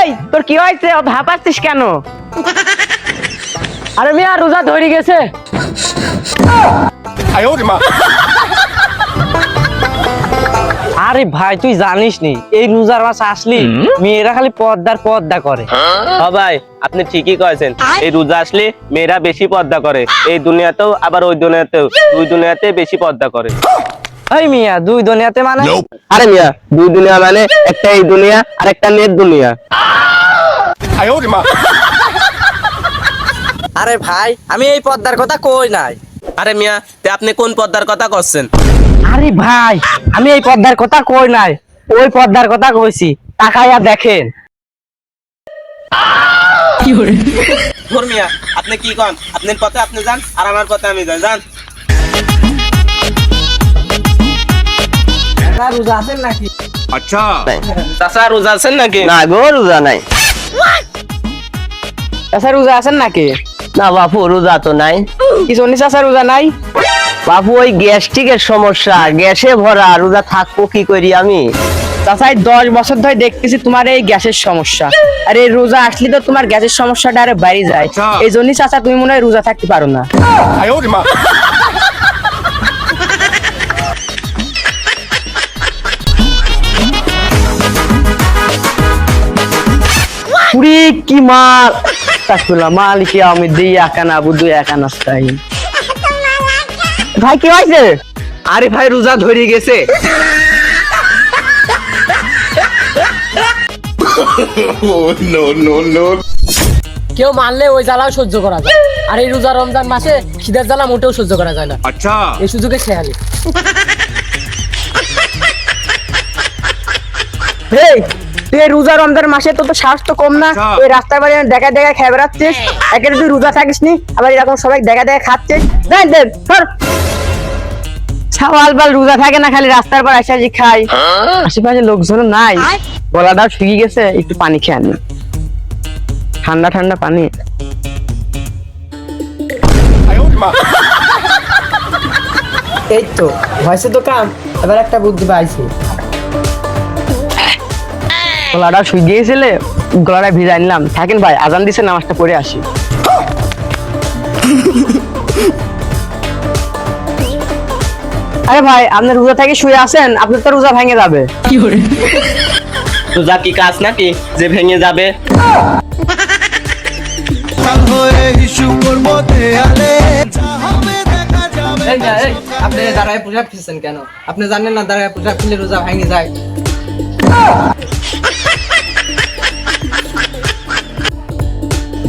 এই তোর কি হয়েছে? ও আসছিস কেন? আরে মিয়া রোজা ধরে গেছে। আরে ভাই তুই জানিস নি এই রোজার মাস আসলি মেয়েরা খালি পর্দার পর্দা করে। হ্যাঁ? ভাই আপনি ঠিকই কয়েছেন। এই রোজা আসলে মেয়েরা বেশি পর্দা করে। এই দুনিয়াতেও আবার ওই দুনিয়াতেও। দুই দুনিয়াতে বেশি পর্দা করে। এই মিয়া দুই দুনিয়াতে মানে? আরে মিয়া দুই দুনিয়া মানে একটা এই দুনিয়া আর একটা নেট দুনিয়া। আরে ভাই আমি এই পদ্মার কথা কই নাই? আরে মিয়া তে আপনি কোন পদ্মার কথা করছেন? আরে ভাই আমি এই পদ্মার কথা কই নাই? ওই পদ্মার কথা কইছি তাকাইয়া দেখেন। কি ধর্মিয়া আপনি কি কন? আপনার পথে আপনি যান আর আমার পথে আমি যাই যান। আচ্ছা। রোজা আছেন নাকি? না গো রোজা নাই। রোজা আছেন নাকি? না বাপু রোজা তো নাই। রোজা নাই? বাপু ওই গ্যাস্ট্রিকের সমস্যা। গ্যাসে ভরা রোজা থাকব কি করি আমি? চাচাই দশ বছর ধরে দেখতেছি তোমার এই গ্যাসের সমস্যা। আর এই রোজা আসলে তো তোমার গ্যাসের সমস্যাটা আরে বাড়ি যায়। এই জন্যই চাচা তুমি মনে হয় রোজা থাকতে পারো না। ছুরি কি মাল? মার মাল কি আমি দুই একানা আবু দুই একানা স্টাইল ভাই কি হয়েছে? আরে ভাই রোজা ধরে গেছে। কেউ মানলে ওই জ্বালাও সহ্য করা যায়। আর এই রোজা রমজান মাসে খিদার জ্বালা মোটেও সহ্য করা যায় না। আচ্ছা। এই সুযোগে খেয়ালি এই রোজা রমজান মাসে তো তো শ্বাস তো কম না। আচ্ছা। এই রাস্তার বাড়ি দেখা দেখা খেয়ে বেড়াচ্ছিস। হ্যাঁ। একে তুই রোজা থাকিস নি আবার এরকম সবাই দেখা দেখা খাচ্ছিস। দেখ দেখ সর সকাল রোজা থাকে না খালি রাস্তার পর আসা খাই। হ্যাঁ। আশেপাশে লোকজন নাই। গলাটাও শুকিয়ে গেছে একটু পানি খেয়ে আনি। ঠান্ডা ঠান্ডা পানি। এই তো হয়েছে তো কাম। এবার একটা বুদ্ধি পাইছি। গলাটা শুয়ে গিয়েছিলে গলাটা ভিজাই নিলাম। থাকেন ভাই আজান দিছে নামাজটা পড়ে আসি। আরে ভাই আপনার রোজা থেকে শুয়ে আসেন আপনার তো রোজা ভেঙে যাবে। কি করে? রোজা কি কাজ নাকি? যে ভেঙে যাবে। আপনি দাঁড়ায় পোশাক ফিরছেন কেন? আপনি জানেন না দাঁড়ায় পোশাক ফিরলে রোজা ভেঙে যায়।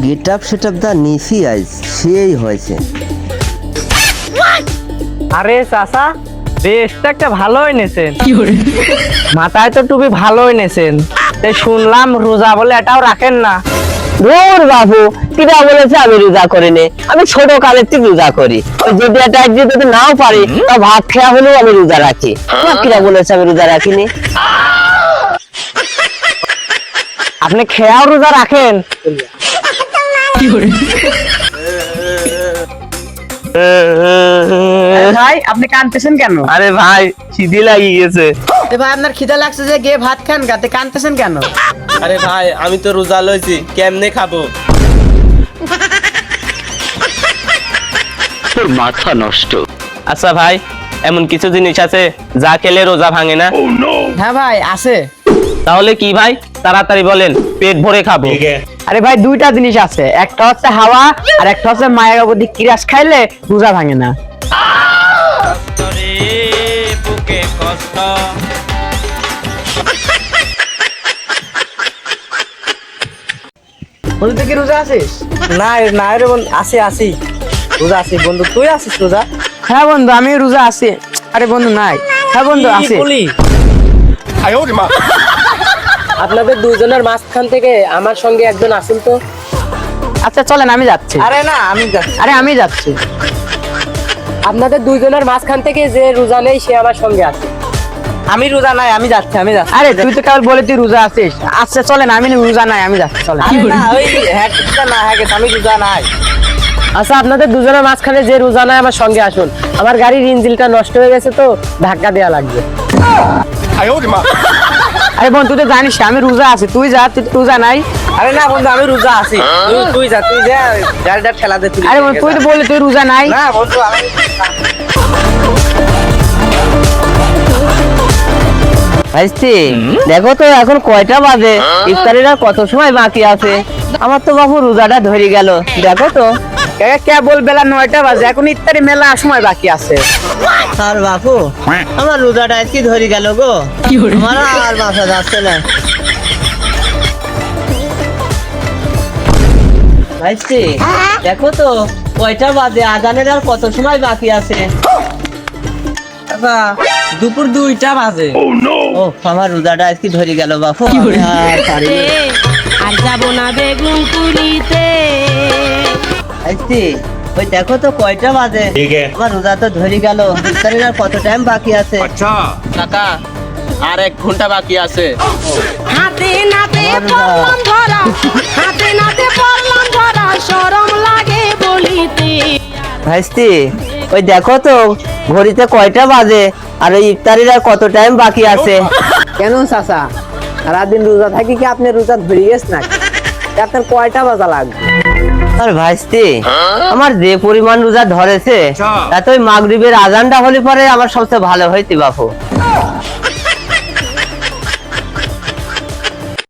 গেট আপ সেট আপ দা নিসি আইজ সেই হয়েছে আরে চাচা বেশটা একটা ভালোই নেছেন মাথায় তো টুপি ভালোই নেছেন তাই শুনলাম রোজা বলে এটাও রাখেন না। দূর বাবু কিরা বলেছে আমি রোজা করি নে আমি ছোট কালের থেকে রোজা করি। ওই যদি একটা একদিন যদি নাও পারি তা ভাত খেয়া হলেও আমি রোজা রাখি। আমার কিরা বলেছে আমি রোজা রাখিনি। আপনি খেয়াও রোজা রাখেন? ভাই আপনি কানতেছেন কেন? আরে ভাই খিদি লাগিয়ে গেছে। ভাই আপনার খিদে লাগছে যে গিয়ে ভাত খান গাতে কানতেছেন কেন? আরে ভাই আমি তো রোজা লইছি কেমনে খাব? তোর মাথা নষ্ট। আচ্ছা ভাই এমন কিছু জিনিস আছে যা খেলে রোজা ভাঙে না? হ্যাঁ ভাই আছে। তাহলে কি ভাই? তাড়াতাড়ি বলেন পেট ভরে খাব। আরে ভাই দুইটা জিনিস আছে। একটা হচ্ছে হাওয়া আর একটা হচ্ছে মায়ের অবধি কিরাস খাইলে রোজা ভাঙে না। বন্ধু তুই কি রোজা আছিস? না না রে বন্ধু আছি আছি। রোজা আছি বন্ধু তুই আছিস রোজা? হ্যাঁ বন্ধু আমি রোজা আছি। আরে বন্ধু নাই। হ্যাঁ বন্ধু আছি। আয় ওরে মা। আপনাদের দুজনের মাঝখান থেকে আমার সঙ্গে একজন আসুন তো। আচ্ছা চলেন আমি যাচ্ছি। আরে না আমি যাচ্ছি। আরে আমি যাচ্ছি। আপনাদের দুজনের মাঝখান থেকে যে রোজা নেই সে আমার সঙ্গে আছে। আমি রোজা নাই আমি যাচ্ছি আমি যাচ্ছি। আরে তুই তো কেবল বলে তুই রোজা আছিস। আচ্ছা চলেন আমি রোজা নাই আমি যাচ্ছি চলেন। আরে না ওই হ্যাটটা না হ্যাঁ আমি রোজা নাই। আচ্ছা আপনাদের দুজনের মাঝখানে যে রোজা নাই আমার সঙ্গে আসুন। আমার গাড়ির ইঞ্জিনটা নষ্ট হয়ে গেছে তো ধাক্কা দেওয়া লাগবে। আয় মা। আরে বোন তুই তো জানিস আমি রোজা আছি। তুই যা তুই রোজা নাই। আরে না বন্ধু আমি রোজা আছি। তুই- তুই যা তুই যা গাড়িটা ঠেলা দে তুই আরে বন্ধু, তুই তো বললি তুই রোজা নাই। না বন্ধু আমি ভাইস্তি দেখো তো এখন কয়টা বাজে। ইফতারির আর কত সময় বাকি আছে? আমার তো বাবু রোজাটা ধরে গেল। দেখো তো। কে- কে বল বেলা নয়টা বাজে এখন ইত্যাদি মেলা সময় বাকি আছে। আর বাপু আমার রোজাটা আজকে ধরে গেল গো। আমার আর বাসা যাচ্ছে না। ভাইস্তি দেখো তো কয়টা বাজে আজানের আর কত সময় বাকি আছে? দুপুর দুইটা বাজে। ও আমার রোজাটা আজকে ধরে গেল বাপু। আর। যাব না বেগুন তুলিতে আসছি। ওই দেখো তো কয়টা বাজে। আমার রোজা তো ধরে গেল। ইফতারের আর কত টাইম বাকি আছে? আচ্ছা। কাকা আর এক ঘণ্টা বাকি আছে। হাতে নাতে পড়লাম ধরা। হাতে নাতে পড়লাম ধরা। শরম লাগে বলিতে। ভাইস্তি ওই দেখো তো ঘড়িতে কয়টা বাজে? আর ওই ইফতারের আর কত টাইম বাকি আছে? কেন চাচা? সারাদিন রোজা থাকি কি আপনি রোজা ধরে গেছ না আপনার কয়টা বাজা লাগবে? আর ভাইস্তি আমার যে পরিমাণ রোজা ধরেছে। তাতে ওই মাগরিবের আজানটা হলে পরে আমার সবচেয়ে ভালো হইতি বাপু